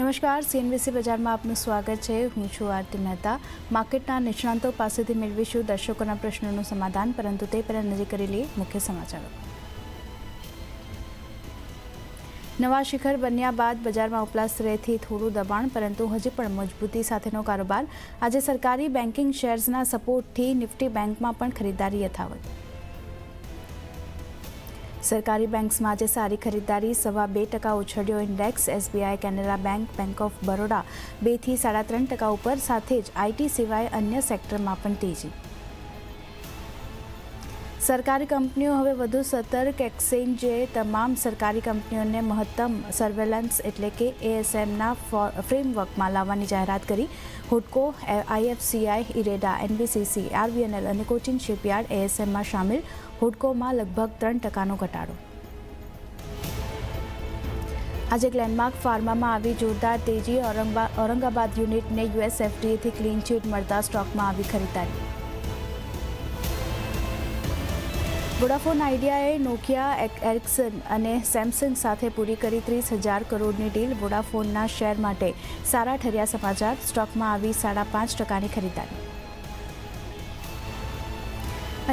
નમસ્કાર સીએનબીસી બજારમાં આપનું સ્વાગત છે. હું છું આરતી મહેતા. માર્કેટના નિષ્ણાંતો પાસેથી મેળવીશું દર્શકોના પ્રશ્નોનું સમાધાન, પરંતુ તે પહેલાં નજર કરી લઈએ મુખ્ય સમાચારો. નવા શિખર બન્યા બાદ બજારમાં ઉપલા સ્તરેથી થોડું દબાણ, પરંતુ હજી પણ મજબૂતી સાથેનો કારોબાર. આજે સરકારી બેન્કિંગ શેર્સના સપોર્ટથી નિફ્ટી બેંકમાં પણ ખરીદારી યથાવત. સરકારી બેંક્સમાં આજે સારી ખરીદારી સવા બે ટકા ઉછળ્યો index, SBI, Canara bank bank of Baroda, બેથી સાડા ત્રણ ટકા ઉપર, સાથે જ આઈટી સિવાય અન્ય સેક્ટરમાં પણ તેજી. સરકારી કંપનીઓ હવે વધુ સતર્ક, એક્સચેન્જે તમામ સરકારી કંપનીઓને મહત્તમ સર્વેલન્સ એટલે કે એએસએમના ફ્રેમવર્કમાં લાવવાની જાહેરાત કરી. હુડકો આઈએફસીઆઈ ઇરેડા એનબીસીસી આરબીએનએલ અને કોચિન શિપયાર્ડ એએસએમમાં સામેલ. હુડકોમાં લગભગ ત્રણ ટકાનો ઘટાડો. આજે ગ્લેનમાર્ક ફાર્મામાં આવી જોરદાર તેજી ઔરંગાબાદ યુનિટને યુએસ એફડીએથી ક્લીન ચીટ મળતા સ્ટોકમાં આવી ખરીદારી વોડાફોન આઈડિયાએ નોકિયા એરિક્સન અને સેમસંગ સાથે પૂરી કરી ત્રીસ હજાર કરોડની ડીલ વોડાફોનના શેર માટે. સારા ઠર્યા સમાચાર, સ્ટોકમાં આવી સાડા પાંચ ટકાની ખરીદારી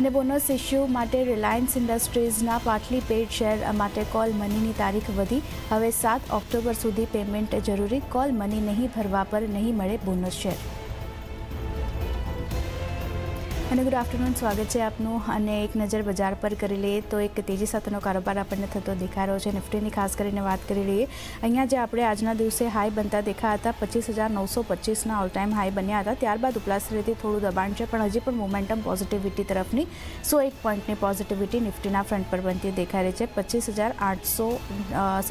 અને બોનસ ઇસ્યુ માટે રિલાયન્સ ઇન્ડસ્ટ્રીઝના પાટલી પેઇડ શેર માટે કોલ મનીની તારીખ વધી. હવે સાત ઓક્ટોબર સુધી પેમેન્ટ જરૂરી, કોલ મની નહીં ભરવા પર નહીં મળે બોનસ શેર. અને ગુડ આફ્ટરનૂન, સ્વાગત છે આપનું. અને એક નજર બજાર પર કરી લઈએ તો એક તેજી સાથેનો કારોબાર આપણને થતો દેખાઈ રહ્યો છે. નિફ્ટીની ખાસ કરીને વાત કરી લઈએ, અહીંયા જે આપણે આજના દિવસે હાઈ બનતા દેખાયા હતા, પચીસ હજાર નવસો પચીસના ઓલ ટાઈમ હાઈ બન્યા હતા. ત્યારબાદ ઉપલા સ્તરેથી થોડું દબાણ છે, પણ હજી પણ મોમેન્ટમ પોઝિટિવિટી તરફની સો એક પોઈન્ટની પોઝિટિવિટી નિફ્ટીના ફ્રન્ટ પર બનતી દેખાઈ રહી છે. પચીસ હજાર આઠસો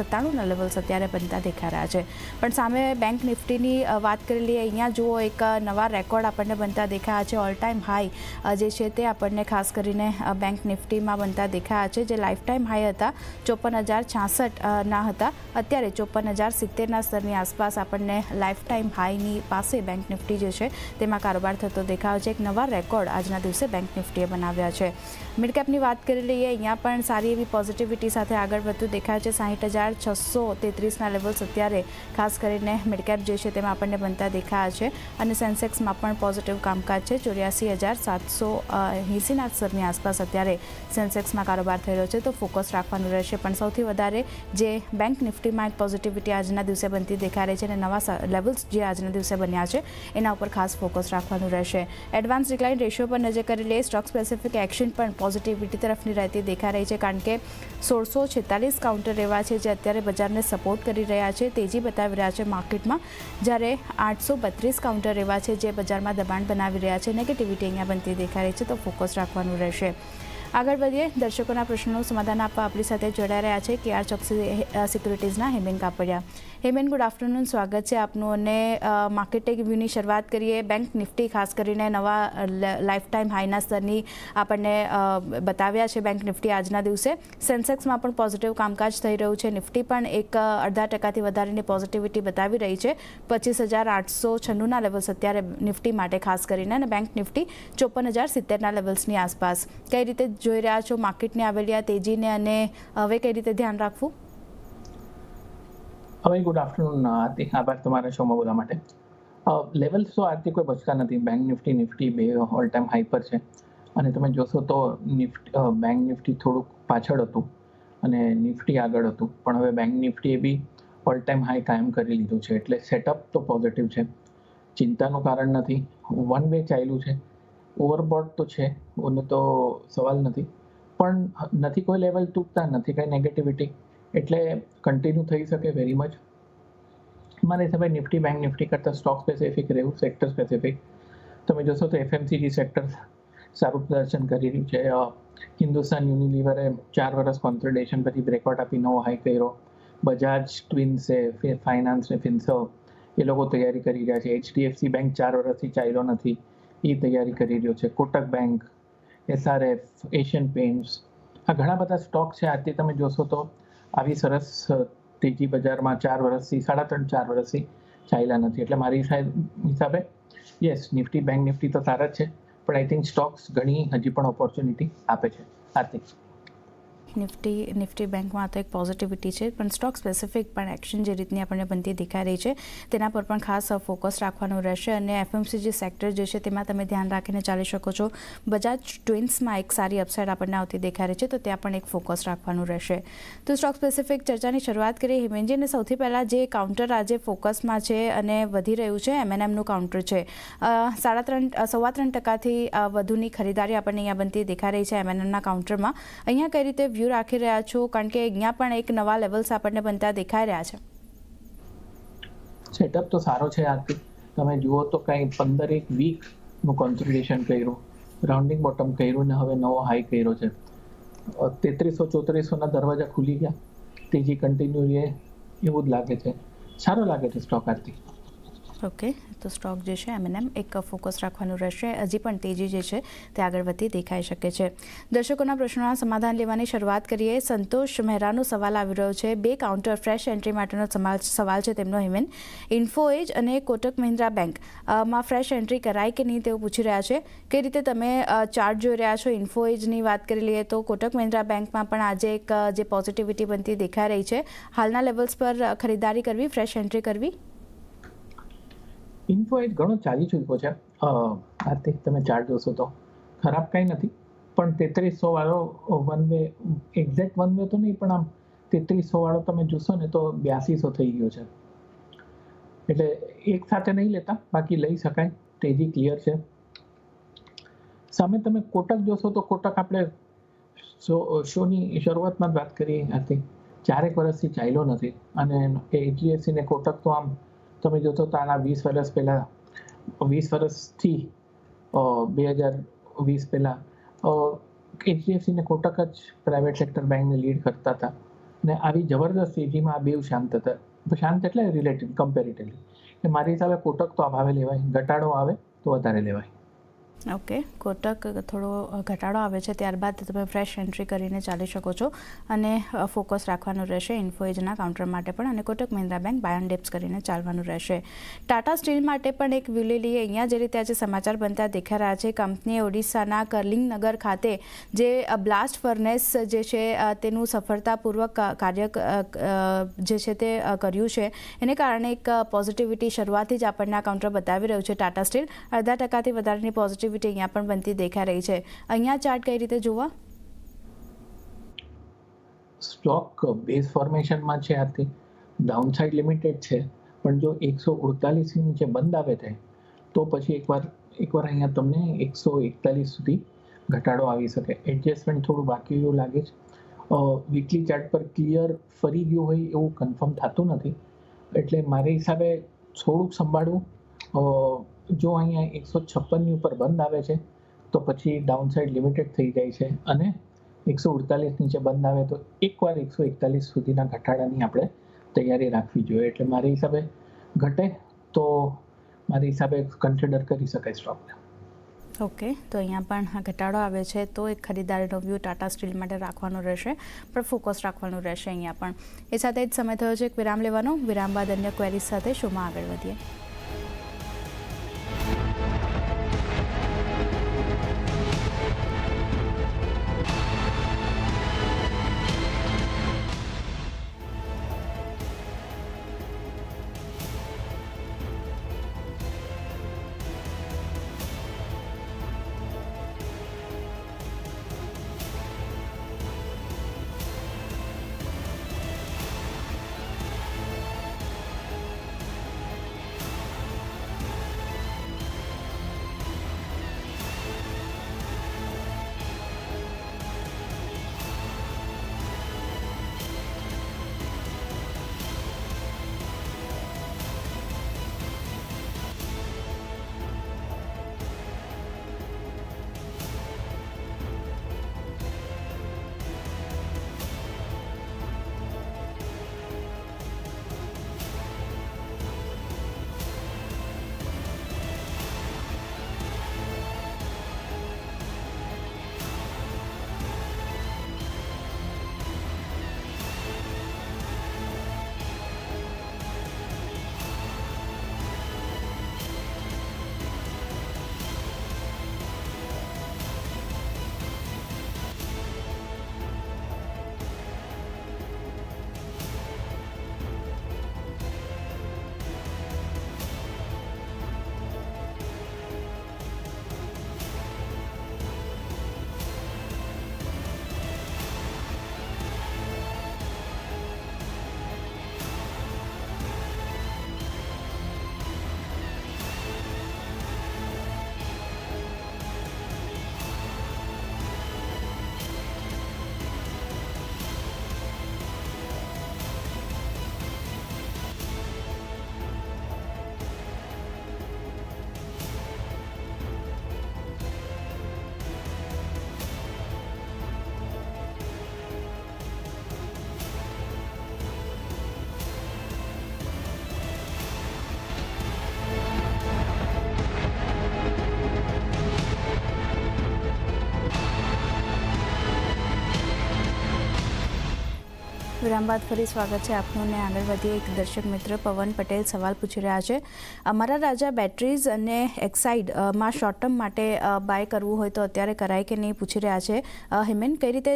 સત્તાણુંના લેવલ્સ અત્યારે બનતા દેખાઈ રહ્યા છે. પણ સામે બેંક નિફ્ટીની વાત કરી લઈએ, અહીંયા જુઓ એક નવા રેકોર્ડ આપણને બનતા દેખાયા છે. ઓલ ટાઈમ હાઈ જે છે તે આપણને ખાસ કરીને બેંક નિફ્ટીમાં બનતા દેખાયા છે, જે લાઈફ ટાઈમ હાઈ હતા, ચોપન હજાર છાસઠના હતા. અત્યારે ચોપન હજાર સિત્તેરના સ્તરની આસપાસ આપણને લાઈફ ટાઈમ હાઈની પાસે બેંક નિફ્ટી જે છે, તેમાં કારોબાર થતો દેખાયો છે. એક નવા રેકોર્ડ આજના દિવસે બેંક નિફ્ટીએ બનાવ્યા છે. મિડકેપની વાત કરી લઈએ, અહીંયા પણ સારી એવી પોઝિટિવિટી સાથે આગળ વધતું દેખાય છે. સાહીઠ હજાર છસો તેત્રીસના લેવલ્સ અત્યારે ખાસ કરીને મિડકેપ જે છે તેમાં આપણને બનતા દેખાયા છે. અને સેન્સેક્સમાં પણ પોઝિટિવ કામકાજ છે. ચોર્યાસી હજાર સાતસો એંસીના સ્તરની આસપાસ અત્યારે સેન્સેક્સમાં કારોબાર થઈ રહ્યો છે, તો ફોકસ રાખવાનું રહેશે. પણ સૌથી વધારે જે બેંક નિફ્ટીમાં એક પોઝિટિવિટી આજના દિવસે બનતી દેખાઈ રહી છે અને નવા લેવલ્સ જે આજના દિવસે બન્યા છે, એના ઉપર ખાસ ફોકસ રાખવાનું રહેશે. એડવાન્સ ડિક્લાઇન રેશિયો પર નજર કરી લઈએ સ્ટોક સ્પેસિફિક એક્શન પણ પોઝિટિવિટી તરફની રહેતી દેખાઈ રહી છે, કારણ કે સોળસો છેતાલીસ કાઉન્ટર એવા છે જે અત્યારે બજારને સપોર્ટ કરી રહ્યા છે, તેજી બતાવી રહ્યા છે માર્કેટમાં જ્યારે આઠસો બત્રીસ કાઉન્ટર એવા છે જે બજારમાં દબાણ બનાવી રહ્યા છે નેગેટિવિટી અહીંયા બનતી દેખાઈ રહી છે તો ફોકસ રાખવાનું રહેશે. આગળ વધીએ, દર્શકોના પ્રશ્નોનું સમાધાન આપવા આપણી સાથે જોડાઈ રહ્યા છે કે આર ચોકસી સિક્યુરિટીઝના હેમેન કાપડિયા. હેમેન, ગુડ આફ્ટરનૂન, સ્વાગત છે આપનું અને માર્કેટ વ્યૂની શરૂઆત કરીએ. બેંક નિફ્ટી, ખાસ કરીને નવા લાઈફ ટાઈમ હાઈના સ્તરની આપણને બતાવ્યા છે બેંક નિફ્ટી આજના દિવસે. સેન્સેક્સમાં પણ પોઝિટિવ કામકાજ થઈ રહ્યું છે. નિફ્ટી પણ એક અડધા ટકાથી વધારેની પોઝિટિવિટી બતાવી રહી છે. પચીસ હજાર આઠસો છન્નુંના લેવલ્સ અત્યારે નિફ્ટી માટે ખાસ કરીને અને બેંક નિફ્ટી ચોપન હજાર સિત્તેરના લેવલ્સની આસપાસ. કઈ રીતે જોઈ રહ્યા છો, માર્કેટને આવેલી આ તેજીને અને હવે કઈ રીતે ધ્યાન રાખવું? હવે ગુડ આફ્ટરનૂન આરતી આભાર તમારા શોમાં બોલવા માટે. લેવલ્સ તો આરતી કોઈ બચકા નથી? બેંક નિફ્ટી નિફ્ટી બે ઓલ ટાઈમ હાઈ પર છે. અને તમે જોશો તો નિફ્ટી બેંક નિફ્ટી થોડુંક પાછળ હતું અને નિફ્ટી આગળ હતું. પણ હવે બેંક નિફ્ટીએ બી ઓલ ટાઈમ હાઈ કાયમ કરી લીધું છે. એટલે સેટઅપ તો પોઝિટિવ છે. ચિંતાનું કારણ નથી. વન વે ચાલ્યું છે. ઓવરબોટ તો છે, ઓને તો સવાલ નથી. પણ નથી કોઈ લેવલ તૂટતા, નથી કંઈ નેગેટિવિટી એટલે કન્ટિન્યુ થઈ શકે વેરી મચ મારા હિસાબે નિફ્ટી બેંક નિફ્ટી કરતાં સ્ટોક સ્પેસિફિક રહેવું સેક્ટર સ્પેસિફિક તમે જોશો તો એફએમસીજી સેક્ટર સારું પ્રદર્શન કરી રહ્યું છે. હિન્દુસ્તાન યુનિલિવરે ચાર વર્ષ કોન્સોલિડેશન પછી બ્રેકઆઉટ આપી, નવો હાઈ કર્યો. બજાજ ટ્વિન્સે ફાઇનાન્સ ને ફિન્સો એ લોકો તૈયારી કરી રહ્યા છે. એચડીએફસી બેંક ચાર વર્ષથી ચાલ્યો નથી. એ તૈયારી કરી રહ્યો છે. Kotak bank SRF Asian Paints આ ઘણા બધા સ્ટોક છે. આજથી તમે જોશો તો આવી સરસ તેજી બજારમાં ચાર વર્ષથી સાડા ત્રણ, ચાર વર્ષથી ચાલ્યા નથી. એટલે મારી હિસાબે યસ નિફ્ટી, બેંક નિફ્ટી તો સારા જ છે. પણ આઈ થિંક સ્ટોક્સ ઘણી હજી પણ ઓપોર્ચ્યુનિટી આપે છે. આર્થિક નિફ્ટી નિફ્ટી બેંકમાં તો એક પોઝિટિવિટી છે, પણ સ્ટોક સ્પેસિફિક પણ એક્શન જે રીતની આપણને બનતી દેખાઈ રહી છે, તેના પર પણ ખાસ ફોકસ રાખવાનું રહેશે અને એફએમસીજી સેક્ટર જે છે તેમાં તમે ધ્યાન રાખીને ચાલી શકો છો. બજાજ ટ્વિન્સમાં એક સારી અપસાઇડ આપણને આવતી દેખાઈ રહી છે, તો ત્યાં પણ એક ફોકસ રાખવાનું રહેશે. તો સ્ટોક સ્પેસિફિક ચર્ચાની શરૂઆત કરીએ. હિમેનજી અને સૌથી પહેલાં જે કાઉન્ટર આજે ફોકસમાં છે અને વધી રહ્યું છે એમએનએમનું કાઉન્ટર છે સાડા ત્રણ સવા ત્રણ ટકાથી વધુની ખરીદારી આપણને અહીંયા બનતી દેખાઈ રહી છે એમએનએમના કાઉન્ટરમાં અહીંયા કઈ રીતે વ્યૂ રાખી રહ્યા છો, કારણ કે અહીંયા પણ એક નવા લેવલ્સ આપણને બનતા દેખાઈ રહ્યા છે. સેટઅપ તો સારો છે આરતી તમે જુઓ તો કંઈ પંદર એક વીકનું કોન્સન્ટ્રેશન કર્યું રાઉન્ડિંગ બોટમ કર્યું ને હવે નવો હાઈ કર્યો છે. તેત્રીસો ચોત્રીસોના દરવાજા ખુલી ગયા, તેજી કન્ટિન્યુ રહે એવું જ લાગે છે. સારો લાગે છે સ્ટોક આરતી ઓકે, તો સ્ટોક જે છે એમએનએમ એક ફોકસ રાખવાનું રહેશે. હજી પણ તેજી જે છે, તે આગળ વધતી દેખાઈ શકે છે. દર્શકોના પ્રશ્નોના સમાધાન લેવાની શરૂઆત કરીએ. સંતોષ મહેરાનો સવાલ આવી રહ્યો છે. બે કાઉન્ટર ફ્રેશ એન્ટ્રી માટેનો સવાલ છે તેમનો, હિમેન. ઇન્ફોએજ અને Kotak Mahindra bank. Fresh entry કરાય કે નહીં તેવું પૂછી રહ્યા છે. કઈ રીતે તમે ચાર્ટ જોઈ રહ્યા છો? ઇન્ફોએજની વાત કરી લઈએ તો કોટક મહિન્દ્રા બેંકમાં પણ આજે એક જે પોઝિટિવિટી બનતી દેખાઈ રહી છે. હાલના લેવલ્સ પર ખરીદારી કરવી ફ્રેશ એન્ટ્રી કરવી? ઇન્ફો એજ ઘણો ચાલી ચૂક્યો છે. આર્થિક તમે ચાર્ટ જોશો તો ખરાબ કાંઈ નથી, પણ તેત્રીસો વાળો one way exact one way તો નહીં, પણ આમ તેત્રીસો વાળો તમે જોશો ને તો બ્યાસીસો થઈ ગયો છે. એટલે એક સાથે નહીં લેતા, બાકી લઈ શકાય, તેજી ક્લિયર છે. સામે તમે કોટક જોશો તો કોટક આપણે શોની શરૂઆતમાં જ વાત કરી હતી. ચારેક વર્ષથી ચાલ્યો નથી, અને એચડીએફસી ને કોટક તો આમ તમે જોશો તો આના વીસ વર્ષ પહેલા, વીસ વર્ષથી બે હજાર વીસ પહેલા એચડીએફસીને કોટક જ પ્રાઇવેટ સેક્ટર બેંકને લીડ કરતા હતા. અને આવી જબરદસ્ત તેજીમાં આ બેવ શાંત હતા. શાંત એટલે રિલેટિવ કમ્પેરેટિવલી મારી હિસાબે કોટક તો આ ભાવે લેવાય. ઘટાડો આવે તો વધારે લેવાય. ઓકે, કોટક થોડો ઘટાડો આવે છે, ત્યારબાદ તમે ફ્રેશ એન્ટ્રી કરીને ચાલી શકો છો અને ફોકસ રાખવાનું રહેશે ઇન્ફોએજના કાઉન્ટર માટે પણ અને Kotak Mahindra bank buy on dips કરીને ચાલવાનું રહેશે. ટાટા સ્ટીલ માટે પણ એક વિલેલીએ અહીંયા જે રીતે આજે સમાચાર બનતા દેખાઈ રહ્યા છે કંપનીએ ઓડિશાના કરલિંગનગર ખાતે જે બ્લાસ્ટ ફર્નેસ જે છે તેનું સફળતાપૂર્વક કાર્ય જે છે તે કર્યું છે. એને કારણે એક પોઝિટિવિટી શરૂઆતથી જ આપણને આ કાઉન્ટર બતાવી રહ્યું છે ટાટા સ્ટીલ અડધા ટકાથી વધારેની પોઝિટિવિટી અહીંયા પણ બનતી દેખાઈ રહી છે. અહીંયા ચાર્ટ કઈ રીતે જોવા સ્ટોક બેઝ ફોર્મેશનમાં છે આથી. ડાઉનસાઇડ લિમિટેડ છે. પણ જો એકસો અડતાલીસની નીચે બંધ આવે છે તો પછી એકવાર એકવાર અહીંયા તમને એકસો એકતાલીસ સુધી ઘટાડો આવી શકે. એડજસ્ટમેન્ટ થોડું બાકી એવું લાગે છે. વીકલી ચાર્ટ પર ક્લિયર ફરી ગયું હોય એવું કન્ફર્મ થતું નથી. એટલે મારા હિસાબે થોડુંક સંભાળવું. જો અહીંયા એકસો છપ્પનની ઉપર બંધ આવે છે, તો પછી ડાઉનસાઇડ લિમિટેડ થઈ જાય છે અને એકસો અડતાલીસ નીચે બંધ આવે, તો એકવાર એકસો એકતાલીસ સુધીના ઘટાડાની આપણે તૈયારી રાખવી જોઈએ. એટલે મારી હિસાબે ઘટે તો મારી હિસાબે કન્સિડર કરી શકાય સ્ટોકને ઓકે તો અહીંયા પણ ઘટાડો આવે છે, તો એક ખરીદારીનો વ્યૂ ટાટા સ્ટીલ માટે રાખવાનો રહેશે, પણ ફોકસ રાખવાનું રહેશે અહીંયા પણ. એ સાથે જ સમય થયો છે એક વિરામ લેવાનો. વિરામ બાદ અન્ય ક્વેરીઝ સાથે શોમાં આગળ વધીએ. વિરામ બાદ ફરી સ્વાગત છે આપનું ને આગળ વધીએ એક દર્શક મિત્ર પવન પટેલ સવાલ પૂછી રહ્યા છે. અમારા રાજા બેટરીઝ અને એક્સાઇડમાં શોર્ટ ટર્મ માટે બાય કરવું હોય તો અત્યારે કરાય કે નહીં પૂછી રહ્યા છે. હેમેન, કઈ રીતે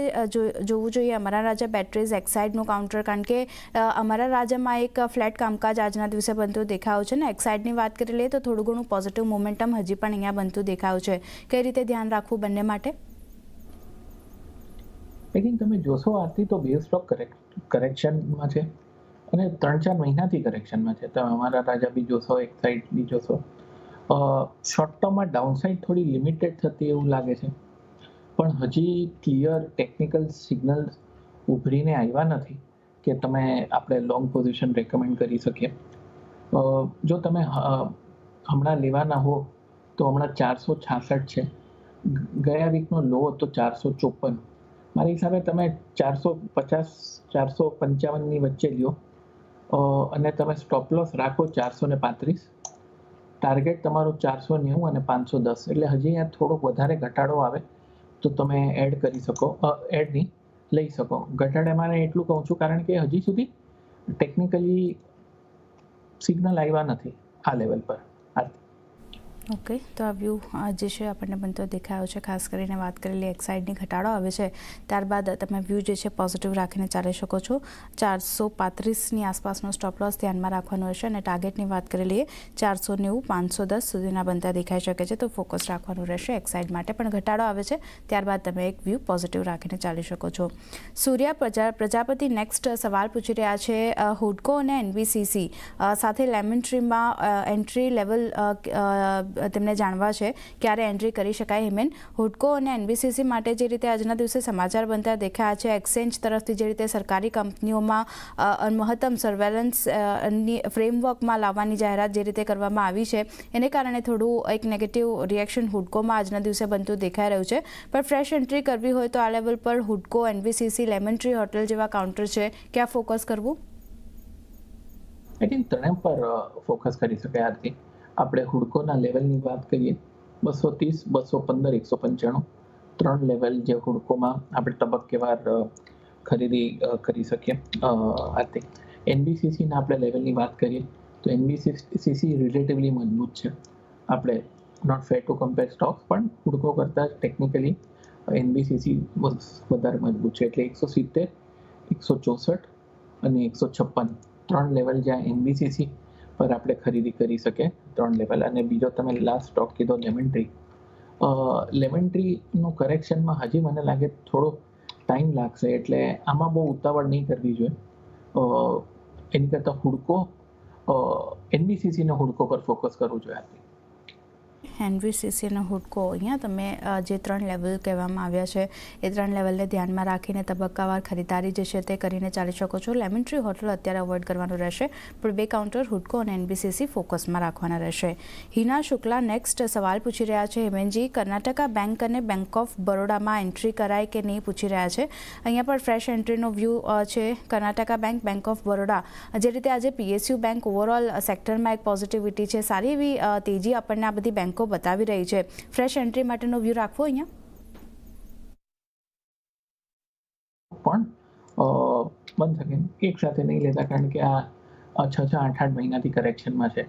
જોવું જોઈએ અમારા રાજા બેટરીઝ એક્સાઇડનું કાઉન્ટર કારણ કે અમારા રાજામાં એક ફ્લેટ કામકાજ આજના દિવસે બનતું દેખાયું છે ને એક્સાઇડની વાત કરી લઈએ તો થોડું ઘણું પોઝિટિવ મોમેન્ટમ હજી પણ અહીંયા બનતું દેખાયું છે. કઈ રીતે ધ્યાન રાખવું બંને માટે? લેકિન તમે જોશો આરતી તો બે સ્ટોક કરેક્શનમાં છે. અને ત્રણ ચાર મહિનાથી કરેક્શનમાં છે. તમે અમારા રાજા બી જોશો, એક સાઈડ બી જોશો. શોર્ટ ટર્મમાં ડાઉન સાઈડ થોડી લિમિટેડ થતી એવું લાગે છે. પણ હજી ક્લિયર ટેકનિકલ સિગ્નલ ઉભરીને આવ્યા નથી કે તમે આપણે લોંગ પોઝિશન રેકમેન્ડ કરી શકીએ. જો તમે હમણાં લેવાના હો, તો હમણાં ચારસો છાસઠ છે. ગયા વીકનો લો હતો ચારસો ચોપન. મારી હિસાબે તમે ચારસો પચાસ, ચારસો પંચાવનની વચ્ચે લ્યો. અને તમે સ્ટોપ લોસ રાખો ચારસો ને પાંત્રીસ. ટાર્ગેટ તમારું ચારસો નેવું અને પાંચસો દસ. એટલે હજી અહીંયા થોડોક વધારે ઘટાડો આવે તો તમે એડ કરી શકો. એડ નહીં, લઈ શકો. ઘટાડામાં એટલું કહું છું કારણ કે હજી સુધી ટેકનિકલી સિગ્નલ આવ્યા નથી આ લેવલ પર. આરતી ઓકે તો આ વ્યૂ જે છે, આપણને બનતો દેખાયો છે. ખાસ કરીને વાત કરેલી એક સાઈડની ઘટાડો આવે છે. ત્યારબાદ તમે વ્યૂ જે છે પોઝિટિવ રાખીને ચાલી શકો છો. ચારસો પાંત્રીસની આસપાસનો સ્ટોપ લોસ ધ્યાનમાં રાખવાનો હશે અને ટાર્ગેટની વાત કરી લઈએ ચારસો નેવું, પાંચસો દસ સુધીના બનતા દેખાઈ શકે છે. તો ફોકસ રાખવાનું રહેશે એક માટે. પણ ઘટાડો આવે છે. ત્યારબાદ તમે એક વ્યૂ પોઝિટિવ રાખીને ચાલી શકો છો. સૂર્યા પ્રજા, પ્રજાપતિ નેક્સ્ટ સવાલ પૂછી રહ્યા છે હુડકો અને એનબીસીસી સાથે લેમન ટ્રીમાં એન્ટ્રી લેવલ તેમને જાણવા છે ક્યારે એન્ટ્રી કરી શકાય હિમેન હુડકો અને એનબીસીસી માટે જે રીતે આજના દિવસે સમાચાર બનતા દેખાયા છે, એક્સચેન્જ તરફથી જે રીતે સરકારી કંપનીઓમાં મહત્તમ સર્વેલન્સની ફ્રેમવર્કમાં લાવવાની જાહેરાત જે રીતે કરવામાં આવી છે, એને કારણે થોડું એક નેગેટિવ રિએક્શન હુડકોમાં આજના દિવસે બનતું દેખાઈ રહ્યું છે. પણ ફ્રેશ એન્ટ્રી કરવી હોય તો આ લેવલ પર હુડકો, એનબીસીસી લેમન ટ્રી હોટલ જેવા કાઉન્ટર છે, ક્યાં ફોકસ કરવું? આઈ થિંક ત્રણે પર ફોકસ કરી શકાય આરતી. આપણે હુડકોના લેવલની વાત કરીએ, બસો ત્રીસ, બસો પંદર, એકસો પંચાણું, ત્રણ લેવલ જે હુડકોમાં આપણે તબક્કેવાર ખરીદી કરી શકીએ. આથી એનબીસીસીના આપણે લેવલની વાત કરીએ, તો એનબીસીસી રિલેટિવલી મજબૂત છે. આપણે not fair to compare stocks પણ હુડકો કરતાં ટેકનિકલી એનબીસીસી વધારે મજબૂત છે. એટલે એકસો સિત્તેર, એકસો ચોસઠ અને એકસો છપ્પન. ત્રણ લેવલ જ્યાં એનબીસીસી પર આપણે ખરીદી કરી શકીએ ત્રણ લેવલ અને બીજો તમે લાસ્ટ સ્ટોક કીધો લેમન ટ્રી લેમન ટ્રીનું કરેક્શનમાં હજી મને લાગે થોડો ટાઈમ લાગશે, એટલે આમાં બહુ ઉતાવળ નહીં કરવી જોઈએ. એની કરતાં હુડકો એનબીસીસીના હુડકો પર ફોકસ કરવું જોઈએ. આપણે સીસીનો હુડકો અહીંયા તમે જે ત્રણ લેવલ કહેવામાં આવ્યા છે, એ ત્રણ લેવલને ધ્યાનમાં રાખીને તબક્કાવાર ખરીદારી જે છે તે કરીને ચાલી શકો છો. લેમન હોટલ અત્યારે અવોઇડ કરવાનું રહેશે, પણ બે કાઉન્ટર હુડકો અને એનબીસીસી ફોકસમાં રાખવાના રહેશે. હિના શુક્લા નેક્સ્ટ સવાલ પૂછી રહ્યા છે. હેમેનજી કર્ણાટકા બેંક અને બેંક ઓફ બરોડામાં એન્ટ્રી કરાય કે નહીં પૂછી રહ્યા છે? અહીંયા પણ ફ્રેશ એન્ટ્રીનો વ્યૂ છે. Karnataka bank bank of Baroda જે રીતે આજે પીએસયુ બેંક ઓવરઓલ સેક્ટરમાં એક પોઝિટિવિટી છે. સારી એવી તેજી આપણને આ બધી બેંકો બતાવી રહી છે. ફ્રેશ એન્ટ્રી માટેનો વ્યૂ રાખવો અહીંયા? પણ બંધ શકે એક સાથે નહીં લેતા કારણ કે આ છ છ, આઠ આઠ મહિનાથી કરેક્શનમાં છે.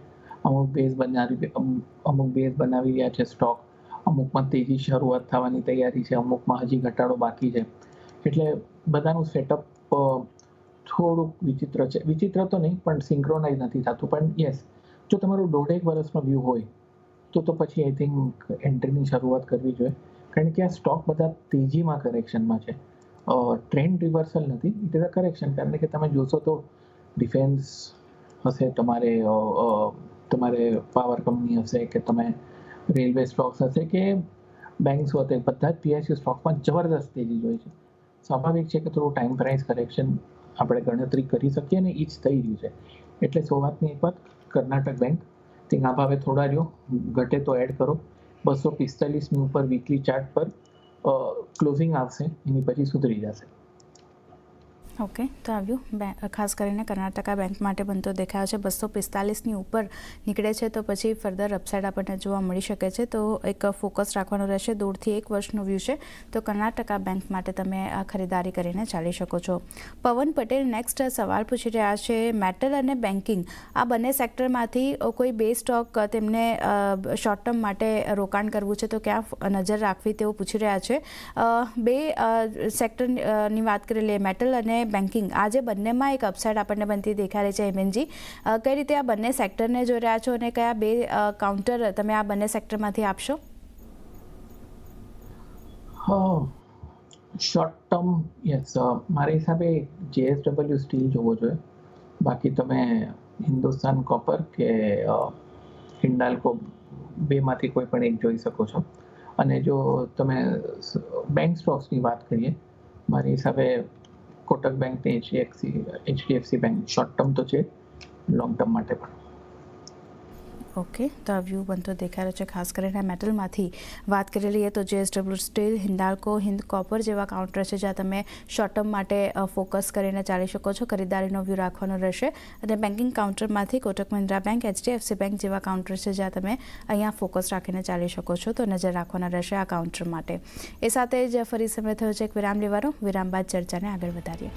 અમુક બેઝ બનાવી અમુક બેઝ બનાવી રહ્યા છે સ્ટોક અમુકમાં તેજી શરૂઆત થવાની તૈયારી છે. અમુકમાં હજી ઘટાડો બાકી છે. એટલે બધાનું સેટઅપ થોડુંક વિચિત્ર છે. વિચિત્ર તો નહીં, પણ સિંક્રોનાઇઝ નથી થતું. પણ યસ જો તમારું દોઢેક વર્ષનો વ્યૂ હોય તો તો પછી આઈ થિંક એન્ટ્રીની શરૂઆત કરવી જોઈએ. કારણ કે આ સ્ટોક બધા તેજીમાં કરેક્શનમાં છે. ટ્રેન્ડ રિવર્સલ નથી ઇટ ઇઝ અ કરેક્શન કારણ કે તમે જોશો તો ડિફેન્સ હશે, તમારે તમારે પાવર કંપની હશે કે તમે રેલવે સ્ટોક્સ હશે કે બેંક્સ હશે, બધા જ પીએસયુ સ્ટોકમાં જબરદસ્ત તેજી હોય છે. સ્વાભાવિક છે કે થોડું ટાઈમ પ્રાઇસ કરેક્શન આપણે ગણતરી કરી શકીએ ને એ જ થઈ રહ્યું છે. એટલે સોવાતની એક વાત કર્ણાટક બેંક તેના ભાવે થોડા રહ્યો. ઘટે તો એડ કરો. બસો પિસ્તાલીસની ઉપર વીકલી ચાર્ટ પર ક્લોઝિંગ આવશે. એની પછી સુધરી જશે. ઓકે, તો આવ્યું. ખાસ કરીને કર્ણાટકા બેંક માટે બનતો દેખાયો છે. બસો પિસ્તાલીસની ઉપર નીકળે છે, તો પછી ફર્ધર અપસાઇડ આપણને જોવા મળી શકે છે. તો એક ફોકસ રાખવાનું રહેશે. દૂરથી એક વર્ષનો વ્યૂ છે. તો કર્ણાટકા બેંક માટે તમે આ ખરીદારી કરીને ચાલી શકો છો. પવન પટેલ નેક્સ્ટ સવાલ પૂછી રહ્યા છે. મેટલ અને બેન્કિંગ આ બંને સેક્ટરમાંથી કોઈ બે સ્ટોક તેમને શોર્ટ ટર્મ માટે રોકાણ કરવું છે, તો ક્યાં નજર રાખવી તેવું પૂછી રહ્યા છે. બે સેક્ટરની વાત કરી લઈએ. મેટલ અને બેન્કિંગ આજે બંનેમાં એક અપસાઇડ આપણને બનતી દેખાઈ રહી છે હેમેનજી કઈ રીતે આ બંને સેક્ટરને જોઈ રહ્યા છો અને કયા બે કાઉન્ટર તમે આ બંને સેક્ટરમાંથી આપશો? શોર્ટ ટર્મ યસ મારા હિસાબે જેએસડબલ્યુ સ્ટીલ જોવો જોઈએ. બાકી તમે હિન્દુસ્તાન કોપર કે હિન્ડાલ્કો બેમાંથી કોઈ પણ એક જોઈ શકો છો. અને જો તમે બેંક સ્ટોક્સની વાત કરીએ, મારી હિસાબે કોટક બેંક ને HDFC HDFC bank short term તો છે લોંગ ટર્મ માટે પણ ઓકે, તો આ વ્યૂ બનતો દેખાઈ રહ્યો છે, ખાસ કરીને મેટલમાંથી વાત કરી લઈએ તો JSW steel Hindalco Hind copper જેવા કાઉન્ટર છે, જ્યાં તમે શોર્ટ ટર્મ માટે ફોકસ કરીને ચાલી શકો છો, ખરીદારીનો વ્યૂ રાખવાનો રહેશે. અને banking કાઉન્ટરમાંથી Kotak Mahindra bank HDFC bank જેવા કાઉન્ટર છે, જ્યાં તમે અહીંયા ફોકસ રાખીને ચાલી શકો છો, તો નજર રાખવાના રહેશે આ કાઉન્ટર માટે. એ સાથે જ ફરી સમય થયો છે એક વિરામ લેવાનો. વિરામ બાદ ચર્ચાને આગળ વધારીએ.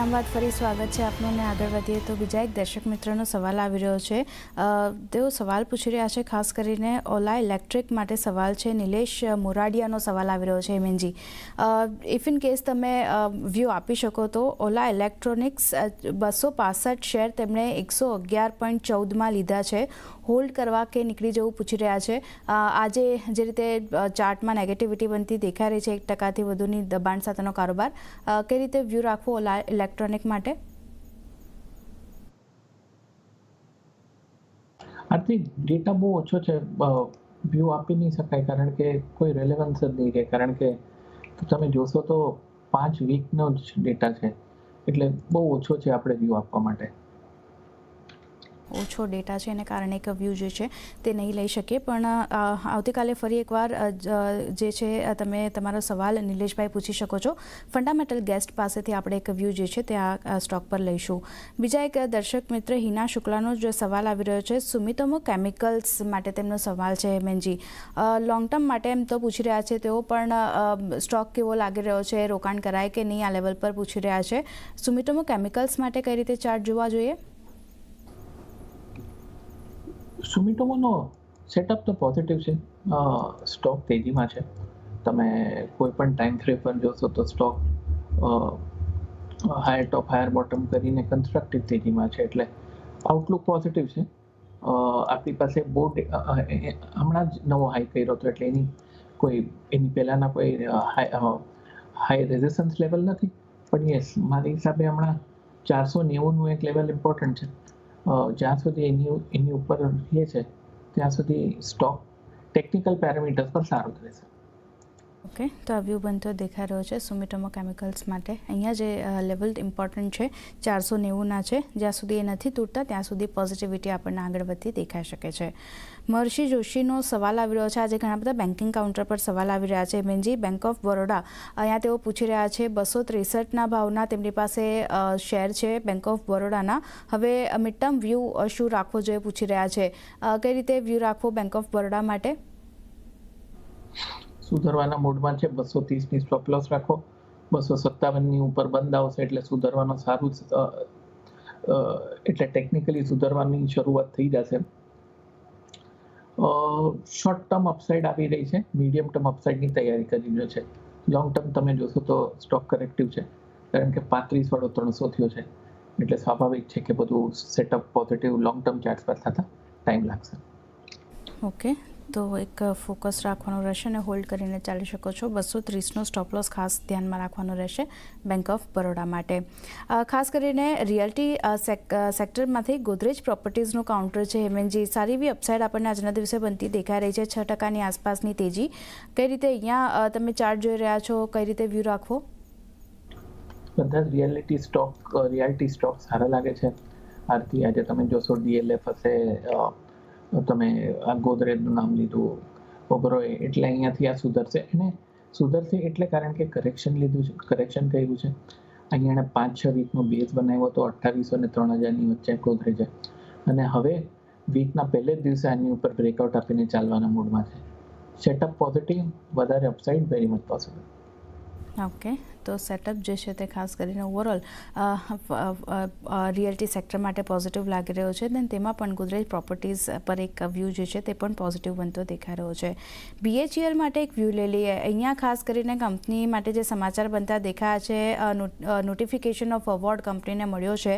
વિરામ બાદ ફરી સ્વાગત છે આપનું ને આગળ વધીએ તો બીજા એક દર્શક મિત્રનો સવાલ આવી રહ્યો છે. તેઓ સવાલ પૂછી રહ્યા છે, ખાસ કરીને ઓલા ઇલેક્ટ્રિક માટે સવાલ છે. નિલેશ મોરાડિયાનો સવાલ આવી રહ્યો છે હેમેનજી ઇફ ઇન કેસ તમે વ્યૂ આપી શકો તો ઓલા ઇલેક્ટ્રોનિક્સ બસો પાસઠ શેર તેમણે એકસો અગિયાર પોઈન્ટ ચૌદમાં લીધા છે. હોલ્ડ કરવા કે નીકળી જવું પૂછી રહ્યા છે. આજે જે રીતે ચાર્ટમાં નેગેટિવિટી બનતી દેખાઈ રહી છે, એક ટકાથી વધુની દબાણ સાથેનો કારોબાર. કઈ રીતે વ્યૂ રાખવો ઓલા ઇલેક્ટ્રોનિક માટે? આર્થિક ડેટા બહુ ઓછો છે વ્યૂ આપી નહીં શકાય, કારણ કે કોઈ રેલેવન્સ જ નહીં રહે કારણ કે તમે જોશો તો પાંચ વીકનો જ ડેટા છે. એટલે બહુ ઓછો છે આપણે વ્યૂ આપવા માટે. ઓછો ડેટા છે એને કારણે એક વ્યૂ જે છે તે નહીં લઈ શકીએ પણ આવતીકાલે ફરી એકવાર જે છે તમે તમારો સવાલ નિલેશભાઈ પૂછી શકો છો. ફંડામેન્ટલ ગેસ્ટ પાસેથી આપણે એક વ્યૂ જે છે તે આ સ્ટોક પર લઈશું. બીજા એક દર્શક મિત્ર હિના શુક્લાનો જે સવાલ આવી રહ્યો છે. સુમિતોમો કેમિકલ્સ માટે તેમનો સવાલ છે હેમેનજી લોંગ ટર્મ માટે એમ તો પૂછી રહ્યા છે તેઓ, પણ સ્ટોક કેવો લાગી રહ્યો છે? રોકાણ કરાય કે નહીં? આ લેવલ પર પૂછી રહ્યા છે. સુમિતોમો કેમિકલ્સ માટે કઈ રીતે ચાર્ટ જોવા જોઈએ? સુમિટોમોનો સેટઅપ તો પોઝિટિવ છે. સ્ટોક તેજીમાં છે. તમે કોઈ પણ ટાઈમ ફ્રેમ પર જોશો તો stock higher top higher bottom કરીને કન્સ્ટ્રક્ટિવ તેજીમાં છે. એટલે આઉટલુક પોઝિટિવ છે. આપણી પાસે એ- હમણાં જ નવો હાઈ કર્યો હતો એટલે એની કોઈ એની પહેલાંના કોઈ હાઈ હાઈ રેઝિસ્ટન્સ લેવલ નથી. પણ યસ મારી હિસાબે હમણાં ચારસો નેવુંનું એક લેવલ ઇમ્પોર્ટન્ટ છે. જ્યાં સુધી એની એની ઉપર રહે છે, ત્યાં સુધી સ્ટોક ટેકનિકલ પેરામીટર્સ પર સારું રહેશે. ઓકે, તો આ વ્યૂ બનતો દેખાઈ રહ્યો છે સુમિટોમો કેમિકલ્સ માટે. અહીંયા જે લેવલ ઇમ્પોર્ટન્ટ છે, ચારસો નેવુંના છે. જ્યાં સુધી એ નથી તૂટતા, ત્યાં સુધી પોઝિટિવિટી આપણને આગળ વધતી દેખાઈ શકે છે. મહર્ષિ જોશીનો સવાલ આવી રહ્યો છે. આજે ઘણા બધા બેન્કિંગ કાઉન્ટર પર સવાલ આવી રહ્યા છે. મેનજી બેંક ઓફ બરોડા અહીંયા તેઓ પૂછી રહ્યા છે, બસો ત્રેસઠના ભાવના તેમની પાસે શેર છે બેંક ઓફ બરોડાના હવે મિડ ટર્મ વ્યૂ શું રાખવો જોઈએ પૂછી રહ્યા છે. કઈ રીતે વ્યૂ રાખવો બેંક ઓફ બરોડા માટે? સુધરવાના મૂડમાં છે. બસો ત્રીસની સ્ટોપ લોસ રાખો. બસો સત્તાવનની ઉપર બંધ આવશે એટલે સુધરવાનો સારું એટલે ટેકનિકલી સુધરવાની શરૂઆત થઈ જશે. શોર્ટ ટર્મ અપસાઇડ આવી રહી છે. મીડિયમ ટર્મ અપસાઇડની તૈયારી કરી રહ્યો છે. લોંગ ટર્મ તમે જોશો તો સ્ટોક કરેક્ટિવ છે. કારણ કે પાંત્રીસ વાળો ત્રણસો થયો છે. એટલે સ્વાભાવિક છે કે બધું setup positive long term chart પર થતા ટાઈમ લાગશે. ઓકે તો એક ફોકસ રાખવાનું રહેશે અને હોલ્ડ કરીને ચાલી શકો છો. બસો ત્રીસનો સ્ટોપ લોસ ખાસ ધ્યાનમાં રાખવાનું રહેશે બેંક ઓફ બરોડા માટે. ખાસ કરીને રિયલ્ટી સેક્ટરમાંથી ગોદરેજ પ્રોપર્ટીઝનું કાઉન્ટર છે હેમેનજી સારી એવી અપસાઇડ આપણને આજના દિવસે બનતી દેખાઈ રહી છે. છ ટકાની આસપાસની તેજી. કઈ રીતે અહીંયા તમે ચાર્ટ જોઈ રહ્યા છો? કઈ રીતે વ્યૂ રાખવો? બધા રિયાલિટી સ્ટોક રિયાલિટી સ્ટોક સારા લાગે છે. આરતી, આજે તમે જોશો ડીએલએફ હશે તમે આ ગોદરેજનું નામ લીધું ઓબરોય એટલે અહીંયાથી આ સુધરશે. અને સુધરશે એટલે કારણ કે કરેક્શન લીધું છે કરેક્શન કર્યું છે. અહીંયા એણે પાંચ છ વીકનો બેઝ બનાવ્યો હતો, અઠ્ઠાવીસો અને ત્રણ હજારની વચ્ચે ગોદરેજે. અને હવે વીકના પહેલે જ દિવસે આની ઉપર બ્રેકઆઉટ આપીને ચાલવાના મૂડમાં છે. સેટઅપ પોઝિટિવ વધારે upside very much possible okay તો સેટઅપ જે છે તે ખાસ કરીને ઓવરઓલ રિયલ્ટી સેક્ટર માટે પોઝિટિવ લાગી રહ્યો છે. દેન તેમાં પણ ગુજરાત પ્રોપર્ટીઝ પર એક વ્યૂ જે છે તે પણ પોઝિટિવ બનતો દેખાઈ રહ્યો છે. બીએચઈએલ માટે એક વ્યૂ લઈ લઈએ. અહીંયા ખાસ કરીને કંપની માટે જે સમાચાર બનતા દેખાયા છે નોટિફિકેશન ઓફ અવોર્ડ કંપનીને મળ્યો છે.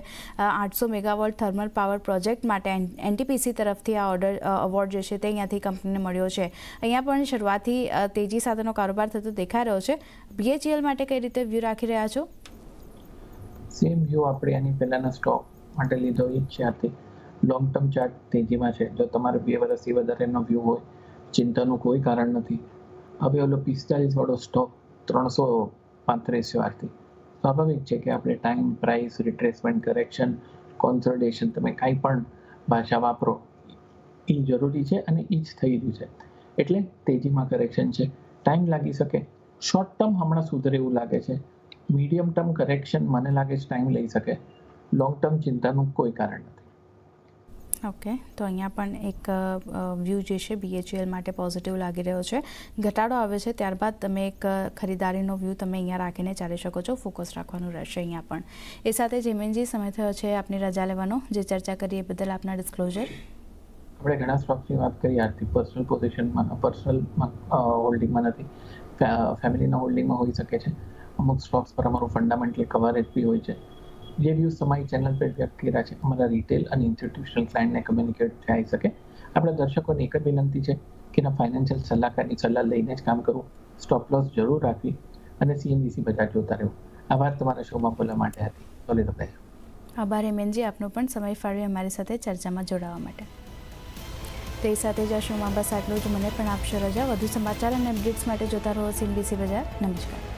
આઠસો મેગાવોટ થર્મલ પાવર પ્રોજેક્ટ માટે એનટીપીસી તરફથી આ ઓર્ડર અવોર્ડ જે છે તે અહીંયાથી કંપનીને મળ્યો છે. અહીંયા પણ શરૂઆતથી તેજી સાથેનો કારોબાર થતો દેખાઈ રહ્યો છે. બીએચઈએલ માટે કઈ રીતે વ્યૂ રાખી રહ્યા છો? સેમ વ્યૂ આપણે આની પહેલાના સ્ટોક માટે લીધો, એ જ છે લોંગ ટર્મ ચાર્ટ તેજીમાં છે. જો તમારે બે વર્ષથી વધારેનો વ્યૂ હોય, ચિંતાનું કોઈ કારણ નથી. હવે ઓલો પિસ્તાલીસ વાળો સ્ટોક ત્રણસો પાંત્રીસ આરથી સ્વાભાવિક છે કે આપણે time price retracement correction consolidation તમે કાંઈ પણ ભાષા વાપરો એ જરૂરી છે અને એ જ થઈ રહ્યું છે. એટલે તેજીમાં કરેક્શન છે. ટાઈમ લાગી શકે. શોર્ટ ટર્મ હમણાં સુધરે એવું લાગે છે. મીડિયમ ટર્મ કરેક્શન મને લાગે છે ટાઈમ લઈ શકે. લોંગ ટર્મ ચિંતાનું કોઈ કારણ નથી. ઓકે તો અહીંયા પણ એક વ્યૂ જે છે બીએચએલ માટે પોઝિટિવ લાગી રહ્યો છે. ઘટાડો આવે છે ત્યારબાદ તમે એક ખરીદારીનો વ્યૂ તમે અહીંયા રાખીને ચાલી શકો છો. ફોકસ રાખવાનું રહેશે અહીંયા પણ. એ સાથે જેમેનજી સમય થયો છે આપની રજા લેવાનો. જે ચર્ચા કરી એ બદલ આપના ડિસ્ક્લોઝર આપણે ઘણા સ્ટોક્સની વાત કરી આરતી પર્સનલ પોઝિશનમાં પર્સનલ હોલ્ડિંગમાં નથી. ફેમિલીના હોલ્ડિંગમાં હોઈ શકે છે. અમુક સ્ટોક્સ પર અમારું ફંડામેન્ટલ કવરેજ બી હોય છે. જે વ્યૂઝ તમારી ચેનલ પર વ્યક્ત કર્યા છે, અમારા રિટેલ અને ઇન્સ્ટિટ્યુશનલ ક્લાયન્ટને કમ્યુનિકેટ થઈ શકે. આપણા દર્શકોને એક જ વિનંતી છે કે એના ફાઇનાન્શિયલ સલાહકારની સલાહ લઈને જ કામ કરવું. સ્ટોપ લોસ જરૂર રાખવી અને સીએનબીસી બજાર જોતા રહેવું. આભાર તમારા શોમાં બોલવા માટે હતી. બોલે તો આભાર હેમેનજી આપનો પણ સમય ફાળવી અમારી સાથે ચર્ચામાં જોડાવા માટે. તો સાથે જ આ શોમાં બસ આટલું જ. મને પણ આપશો રજા. વધુ સમાચાર અને અપડેટ્સ માટે જોતા રહો સીનબીસી બજાર. નમસ્કાર.